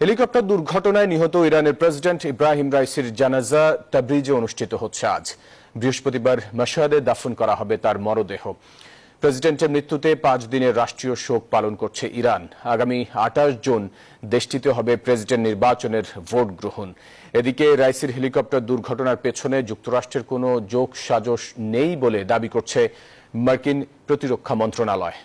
Helicopter দুর্ঘটনায় নিহত ইরানের প্রেসিডেন্ট ইব্রাহিম রাইসির জানাজা তাবরিজে অনুষ্ঠিত হচ্ছে আজ। বৃহস্পতিবার মাসাদে দাফন করা হবে তার মরদেহ। প্রেসিডেন্টের মৃত্যুতে পাঁচ দিনের রাষ্ট্রীয় শোক পালন করছে ইরান। আগামী আঠাশ জুন দেশটিতে হবে প্রেসিডেন্ট নির্বাচনের ভোট গ্রহণ। এদিকে রাইসির হেলিকপ্টার দুর্ঘটনার পেছনে যুক্তরাষ্ট্রের কোনো যোগ সাজস নেই বলে দাবি করছে মার্কিন প্রতিরক্ষা মন্ত্রণালয়।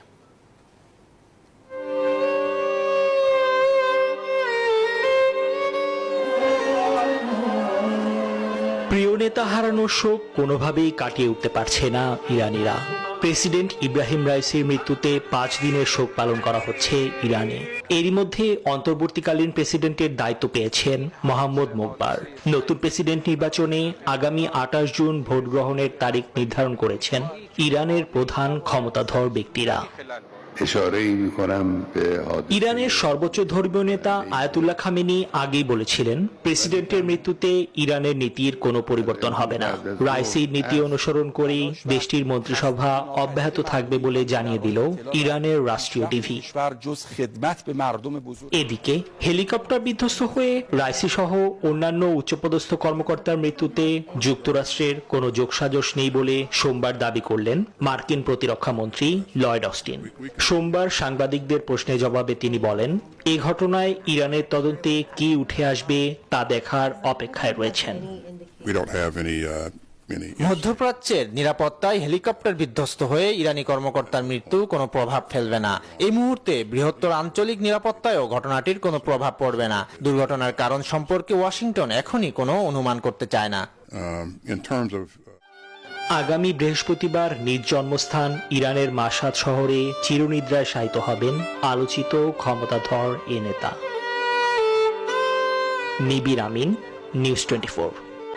প্রিয় নেতা হারানোর শোক কোনোভাবেই কাটিয়ে উঠতে পারছে না ইরানিরা। প্রেসিডেন্ট ইব্রাহিম রাইসির মৃত্যুতে পাঁচ দিনের শোক পালন করা হচ্ছে ইরানে। এরই মধ্যে অন্তর্বর্তীকালীন প্রেসিডেন্টের দায়িত্ব পেয়েছেন মোহাম্মদ মোকবার। নতুন প্রেসিডেন্ট নির্বাচনে আগামী আঠাশ জুন ভোট গ্রহণের তারিখ নির্ধারণ করেছেন ইরানের প্রধান ক্ষমতাধর ব্যক্তিরা। ইরানের সর্বোচ্চ ধর্মীয় নেতা আয়াতুল্লাহ খামেনি আগেই বলেছিলেন প্রেসিডেন্টের মৃত্যুতে ইরানের নীতির কোনো পরিবর্তন হবে না। রাইসির নীতি অনুসরণ করে দেশটির মন্ত্রিসভা অব্যাহত থাকবে বলে জানিয়ে দিল ইরানের রাষ্ট্রীয় টিভি এদিকে হেলিকপ্টার বিধ্বস্ত হয়ে রাইসি সহ অন্যান্য উচ্চপদস্থ কর্মকর্তার মৃত্যুতে যুক্তরাষ্ট্রের কোনো যোগসাজশ নেই বলে সোমবার দাবি করলেন মার্কিন প্রতিরক্ষা মন্ত্রী লয়েড অস্টিন। সোমবার সাংবাদিকদের প্রশ্নের জবাবে তিনি বলেন এই ঘটনায় ইরানের তদন্তে কি উঠে আসবে তা দেখার অপেক্ষায় রয়েছেন। Uh. মধ্যপ্রাচ্যের নিরাপত্তায় হেলিকপ্টার বিধ্বস্ত হয়ে ইরানি কর্মকর্তার মৃত্যু কোনো প্রভাব ফেলবে না। এই মুহূর্তে বৃহত্তর আঞ্চলিক নিরাপত্তায়ও ঘটনাটির কোনো প্রভাব পড়বে না। দুর্ঘটনার কারণ সম্পর্কে ওয়াশিংটন এখনই কোনো অনুমান করতে চায় না। আগামী বৃহস্পতিবার নিজ জন্মস্থান ইরানের মাসাদ শহরে চিরনিদ্রায় শায়িত হবেন আলোচিত ক্ষমতাধর এ নেতা। নিবির আমিন, নিউজ টোয়েন্টি